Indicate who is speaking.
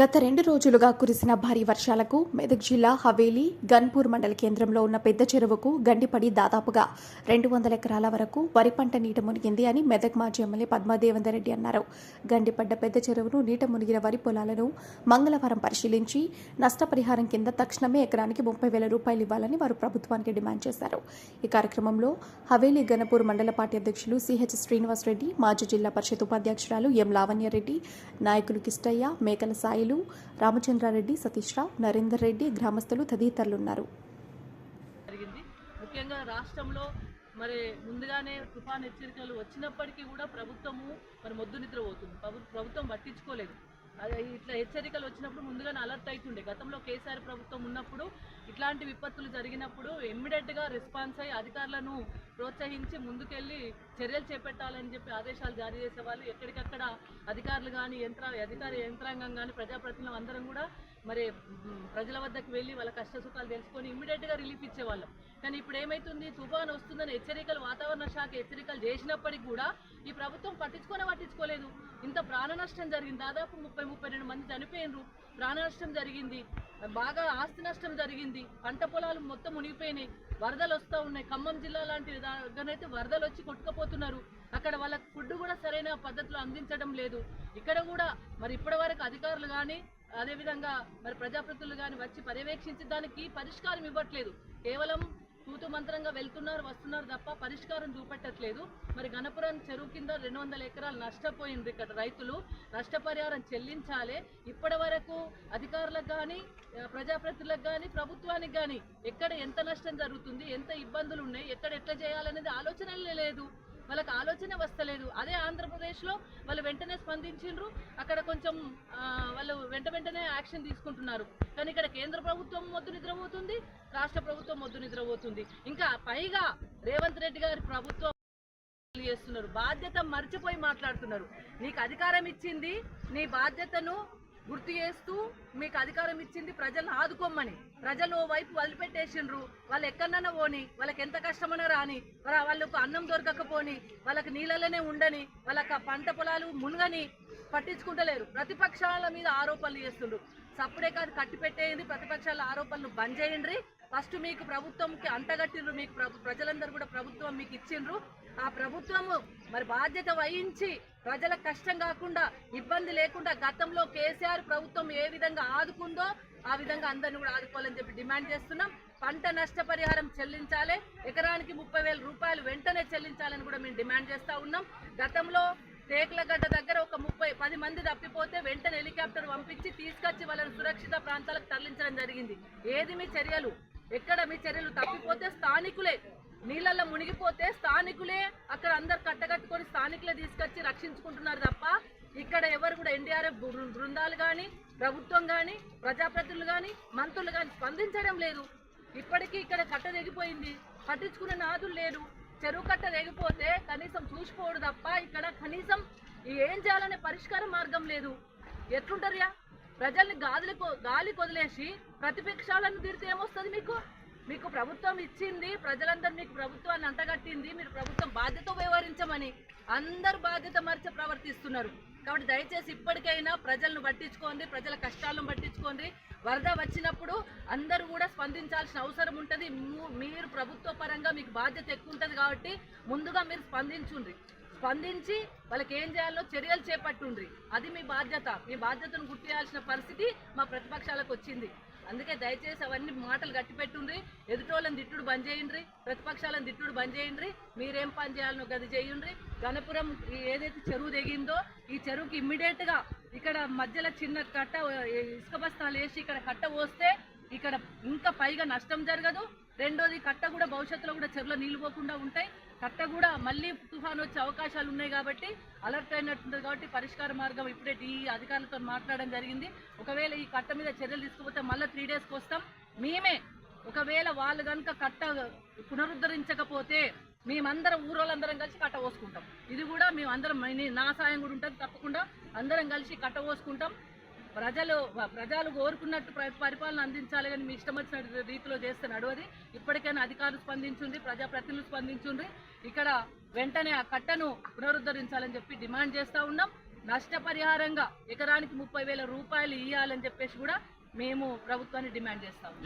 Speaker 1: గత రెండు రోజులుగా కురిసిన భారీ వర్షాలకు మెదక్ జిల్లా హవేలీ గన్పూర్ మండల కేంద్రంలో ఉన్న పెద్ద చెరువుకు గండిపడి దాదాపుగా రెండు వందల ఎకరాల వరకు వరి పంట నీట మునిగింది అని మెదక్ మాజీ ఎమ్మెల్యే పద్మాదేవేందర్ రెడ్డి అన్నారు. గండిపడ్డ పెద్ద చెరువును నీట మునిగిన వరి పొలాలను మంగళవారం పరిశీలించి నష్టపరిహారం కింద తక్షణమే ఎకరానికి ముప్పై వేల రూపాయలు ఇవ్వాలని వారు ప్రభుత్వానికి డిమాండ్ చేశారు. ఈ కార్యక్రమంలో హవేలీ గణపూర్ మండల పార్టీ అధ్యక్షులు సిహెచ్ శ్రీనివాసరెడ్డి మాజీ జిల్లా పరిషత్ ఉపాధ్యక్షురాలు ఎం లావణ్యారెడ్డి నాయకులు కిష్టయ్య మేకల సాయిలు రామచంద్రారెడ్డి సతీష్ రావు నరేందర్ రెడ్డి గ్రామస్తులు తదితరులున్నారు.
Speaker 2: జరిగింది. ముఖ్యంగా రాష్ట్రంలో మరి ముందుగానే తుఫాన్ హెచ్చరికలు వచ్చినప్పటికీ కూడా ప్రభుత్వము మరి మొద్దు నిద్రపోతుంది. ప్రభుత్వం పట్టించుకోలేదు. ఇట్లా హెచ్చరికలు వచ్చినప్పుడు ముందుగానే అలర్ట్ అవుతుండే గతంలో కేసీఆర్ ప్రభుత్వం ఉన్నప్పుడు ఇట్లాంటి విపత్తులు జరిగినప్పుడు ఇమ్మీడియట్గా రెస్పాన్స్ అయ్యి అధికారులను ప్రోత్సహించి ముందుకెళ్ళి చర్యలు చేపట్టాలని చెప్పి ఆదేశాలు జారీ చేసే వాళ్ళు ఎక్కడికక్కడ అధికారులు కానీ యంత్ర అధికార యంత్రాంగం కానీ ప్రజాప్రతినిధులు అందరం కూడా మరి ప్రజల వద్దకు వెళ్ళి వాళ్ళ కష్ట సుఖాలు తెలుసుకొని ఇమ్మీడియట్గా రిలీఫ్ ఇచ్చేవాళ్ళం. కానీ ఇప్పుడు ఏమైతుంది? తుఫాన్ వస్తుందని హెచ్చరికలు వాతావరణ శాఖ హెచ్చరికలు చేసినప్పటికీ కూడా ఈ ప్రభుత్వం పట్టించుకొని పట్టించుకోలేదు. ఇంత ప్రాణ నష్టం జరిగింది. దాదాపు ముప్పై ముప్పై రెండు మంది చనిపోయినరు. ప్రాణ నష్టం జరిగింది. బాగా ఆస్తి నష్టం జరిగింది. పంట పొలాలు మొత్తం మునిగిపోయినాయి. వరదలు వస్తూ ఉన్నాయి. ఖమ్మం జిల్లా లాంటి దగ్గరైతే వరదలు వచ్చి కొట్టుకుపోతున్నారు. అక్కడ వాళ్ళకి ఫుడ్ కూడా సరైన పద్ధతిలో అందించడం లేదు. ఇక్కడ కూడా మరి ఇప్పటి వరకు అధికారులు కానీ అదేవిధంగా మరి ప్రజాప్రతినిధులు కానీ వచ్చి పర్యవేక్షించి దానికి పరిష్కారం ఇవ్వట్లేదు. కేవలం తూతుమంత్రంగా వెళ్తున్నారు వస్తున్నారు తప్ప పరిష్కారం చూపెట్టట్లేదు. మరి గణపురం చెరువు కింద రెండు వందల ఎకరాలు నష్టపోయింది ఇక్కడ రైతులు. నష్టపరిహారం చెల్లించాలి. ఇప్పటి వరకు అధికారులకు కానీ ప్రజాప్రతినిధులకు కానీ ప్రభుత్వానికి కానీ ఎక్కడ ఎంత నష్టం జరుగుతుంది ఎంత ఇబ్బందులు ఉన్నాయి ఎక్కడ ఎట్లా చేయాలనేది ఆలోచనలే లేదు. వాళ్ళకి ఆలోచన వస్తలేదు. అదే ఆంధ్రప్రదేశ్లో వాళ్ళు వెంటనే స్పందించిండ్రు. అక్కడ కొంచెం వాళ్ళు వెంట వెంటనే యాక్షన్ తీసుకుంటున్నారు. కానీ ఇక్కడ కేంద్ర ప్రభుత్వం మొద్దు నిద్రపోతుంది రాష్ట్ర ప్రభుత్వం మొద్దు నిద్రపోతుంది. ఇంకా పైగా రేవంత్ రెడ్డి గారి ప్రభుత్వం చేస్తున్నారు. బాధ్యత మర్చిపోయి మాట్లాడుతున్నారు. నీకు అధికారం ఇచ్చింది నీ బాధ్యతను గుర్తు చేస్తూ మీకు అధికారం ఇచ్చింది ప్రజలను ఆదుకోమని. ప్రజలు ఓ వైపు వదిలిపెట్టేసిండ్రు. వాళ్ళు ఎక్కడన్నా పోని వాళ్ళకి ఎంత కష్టమైనా రాని వాళ్ళ- వాళ్ళకు అన్నం దొరకకపోని వాళ్ళకి నీళ్ళలోనే ఉండని వాళ్ళకి ఆ పంట పొలాలు మునగని పట్టించుకుంటలేరు. ప్రతిపక్షాల మీద ఆరోపణలు చేస్తుండ్రు. సప్పుడే కాదు కట్టి పెట్టేయండి ప్రతిపక్షాల ఆరోపణలు బంద్ చేయండి ఫస్ట్ మీకు ప్రభుత్వంకి అంటగట్టిండ్రు మీకు ప్రజలందరూ కూడా ప్రభుత్వం మీకు ఇచ్చిండ్రు. ఆ ప్రభుత్వము మరి బాధ్యత వహించి ప్రజల కష్టం కాకుండా ఇబ్బంది లేకుండా గతంలో కేసీఆర్ ప్రభుత్వం ఏ విధంగా ఆదుకుందో ఆ విధంగా అందరిని కూడా ఆదుకోవాలని చెప్పి డిమాండ్ చేస్తున్నాం. పంట నష్టపరిహారం చెల్లించాలి. ఎకరానికి ముప్పై వేల రూపాయలు వెంటనే చెల్లించాలని కూడా మేము డిమాండ్ చేస్తూ ఉన్నాం. గతంలో తేకులగడ్డ దగ్గర ఒక ముప్పై పది మంది తప్పిపోతే వెంటనే హెలికాప్టర్ పంపించి తీసుకొచ్చి వాళ్ళని సురక్షిత ప్రాంతాలకు తరలించడం జరిగింది. ఏది మీ చర్యలు? ఎక్కడ మీ చర్యలు? తప్పిపోతే స్థానికులే నీళ్ళల్లో మునిగిపోతే స్థానికులే అక్కడ అందరు కట్టగట్టుకొని స్థానికులే తీసుకొచ్చి రక్షించుకుంటున్నారు తప్ప ఇక్కడ ఎవరు కూడా ఎన్డీఆర్ఎఫ్ బృందాలు కానీ ప్రభుత్వం కానీ ప్రజాప్రతినిధులు కానీ మంత్రులు కానీ స్పందించడం లేదు. ఇప్పటికీ ఇక్కడ కట్ట తెగిపోయింది. పట్టించుకునే నాదులు లేరు. చెరువు కట్ట తెగిపోతే కనీసం చూసిపోడు తప్ప ఇక్కడ కనీసం ఏం చేయాలనే పరిష్కార మార్గం లేదు. ఎట్లుంటారుయా ప్రజల్ని గాలికి గాలి వదిలేసి ప్రతిపక్షాలను తీరితే ఏమొస్తుంది మీకు? మీకు ప్రభుత్వం ఇచ్చింది ప్రజలందరూ మీకు ప్రభుత్వాన్ని అంటగట్టింది మీరు ప్రభుత్వం బాధ్యత వ్యవహరించమని అందరు బాధ్యత మరిచి ప్రవర్తిస్తున్నారు. కాబట్టి దయచేసి ఇప్పటికైనా ప్రజలను పట్టించుకోండి ప్రజల కష్టాలను పట్టించుకోండి. వరద వచ్చినప్పుడు అందరూ కూడా స్పందించాల్సిన అవసరం ఉంటుంది. మీరు ప్రభుత్వ పరంగా మీకు బాధ్యత ఎక్కువ ఉంటుంది కాబట్టి ముందుగా మీరు స్పందించుండ్రి. స్పందించి వాళ్ళకి ఏం చేయాలో చర్యలు చేపట్టుండ్రి. అది మీ బాధ్యత. మీ బాధ్యతను గుర్తియాల్సిన పరిస్థితి మా ప్రతిపక్షాలకు వచ్చింది. అందుకే దయచేసి అవన్నీ మాటలు గట్టి పెట్టుండ్రి. ఎదుటోళ్ళని తిట్టుడు బంద్ చేయండి ప్రతిపక్షాలను తిట్టుడు బంద్ చేయండి మీరేం పని చేయాలనో గది చేయండి గణపురం ఏదైతే చెరువు దిగిందో ఈ చెరువుకి ఇమ్మీడియట్గా ఇక్కడ మధ్యలో చిన్న కట్ట ఇసుక బస్తాలు వేసి ఇక్కడ కట్ట పోస్తే ఇక్కడ ఇంకా పైగా నష్టం జరగదు. రెండోది కట్ట కూడా భవిష్యత్తులో కూడా చెరువులో నీళ్ళు పోకుండా ఉంటాయి. కట్ట కూడా మళ్ళీ తుఫాన్ వచ్చే అవకాశాలు ఉన్నాయి కాబట్టి అలర్ట్ అయినట్టుంది కాబట్టి పరిష్కార మార్గం ఇప్పుడే ఈ అధికారులతో మాట్లాడడం జరిగింది. ఒకవేళ ఈ కట్ట మీద చర్యలు తీసుకుపోతే మళ్ళీ త్రీ డేస్కి వస్తాం. మేమే ఒకవేళ వాళ్ళు కనుక కట్ట పునరుద్ధరించకపోతే మేమందరం ఊరోళ్ళందరం కలిసి కట్ట పోసుకుంటాం. ఇది కూడా మేమందరం అందరం నా సాయం కూడా ఉంటుంది తప్పకుండా. అందరం కలిసి కట్ట పోసుకుంటాం. ప్రజలు ప్రజలు కోరుకున్నట్టు పరిపాలన అందించాలి కానీ మీ ఇష్టం వచ్చిన రీతిలో చేస్తే నడవది ఇప్పటికైనా అధికారులు స్పందించుంది ప్రజాప్రతినిధులు స్పందించుండ్రి. ఇక్కడ వెంటనే ఆ కట్టను పునరుద్ధరించాలని చెప్పి డిమాండ్ చేస్తా ఉన్నాం. నష్టపరిహారంగా ఎకరానికి ముప్పై వేల రూపాయలు ఇవ్వాలని చెప్పేసి కూడా మేము ప్రభుత్వాన్ని డిమాండ్ చేస్తాము